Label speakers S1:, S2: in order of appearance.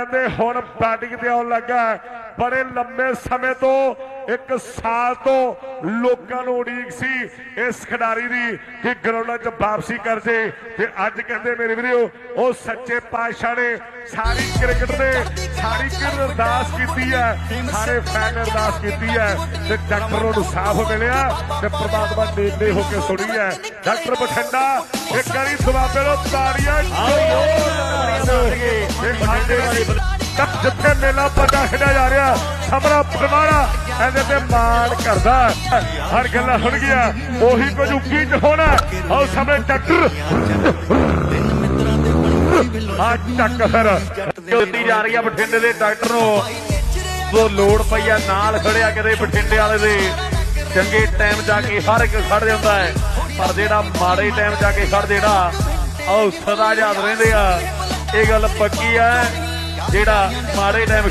S1: ਕਹਿੰਦੇ ਹੁਣ ਬੈਟਿੰਗ ਤੇ ਆਉਣ ਲੱਗਾ। ਬੜੇ ਲੰਬੇ ਸਮੇਂ ਤੋਂ ਇੱਕ ਸਾਲ ਤੋਂ ਲੋਕਾਂ ਨੂੰ ਉਡੀਕ ਸੀ ਇਸ ਖਿਡਾਰੀ ਦੀ ਕਿ ਗਰਾਊਂਡਾਂ 'ਚ ਵਾਪਸੀ ਕਰ ਜੇ। ਤੇ ਅੱਜ ਕਹਿੰਦੇ ਮੇਰੇ ਵੀਰੋ ਉਹ ਸੱਚੇ ਪਾਤਸ਼ਾਹ ਨੇ ਸਾਰੀ ਕ੍ਰਿਕਟ ਦੇ ਸਾਰੀ ਕ੍ਰਿਕਟ ਅਰਦਾਸ ਕੀਤੀ ਹੈ ਸਾਰੇ ਫੈਨ ਨੇ ਅਰਦਾਸ ਕੀਤੀ ਹੈ। ਤੇ ਡਾਕਟਰ ਨੂੰ ਸਾਫ਼ ਮਿਲਿਆ ਤੇ ਪ੍ਰਮਾਤਮਾ ਨੇੜੇ ਹੋ ਕੇ ਸੁਣੀ ਹੈ। ਡਾਕਟਰ ਬਠਿੰਡਾ ਇੱਕ ਵਾਰੀ ਦੁਆਬੇ ਨੂੰ ਤਾੜੀਆਂ ਇਹ ਸਾਡੇ ਵਾਲੇ ਤੱਕ ਜਿੱਥੇ ਮੇਲਾ ਪੱਡਾ ਖੇਡਿਆ ਜਾ ਰਿਹਾ। ਸਮਰਾ ਪਰਵਾੜਾ ਇਹਦੇ ਤੇ ਮਾਣ ਕਰਦਾ। ਹਰ ਗੱਲਾਂ ਸੁਣ ਗਿਆ। ਉਹੀ ਕੁਝ ਉੱਕੀ ਚ ਹੋਣਾ। ਆਓ ਸਮੇਂ ਡਾਕਟਰ ਆ ਚੱਕ ਫਿਰ। ਦਿੱਤੀ ਜਾ ਰਹੀ ਆ ਬਠਿੰਡੇ ਦੇ ਡਾਕਟਰ ਨੂੰ। ਜੋ ਲੋੜ ਪਈ ਆ, ਨਾਲ ਖੜਿਆ ਕਦੇ ਬਠਿੰਡੇ ਵਾਲੇ ਦੇ। ਚੰਗੇ ਟਾਈਮ ਜਾ ਕੇ ਹਰ ਇੱਕ ਖੜ ਜਾਂਦਾ ਹੈ। ਪਰ ਜਿਹੜਾ ਮਾੜੇ ਟਾਈਮ ਜਾ ਕੇ ਖੜ ਜਿਹੜਾ ਆਓ ਸਦਾ ਯਾਦ ਰਹਿੰਦੇ ਆ। ਇਹ ਗੱਲ ਪੱਕੀ ਆ ਜਿਹੜਾ ਮਾੜੇ ਟਾਈਮ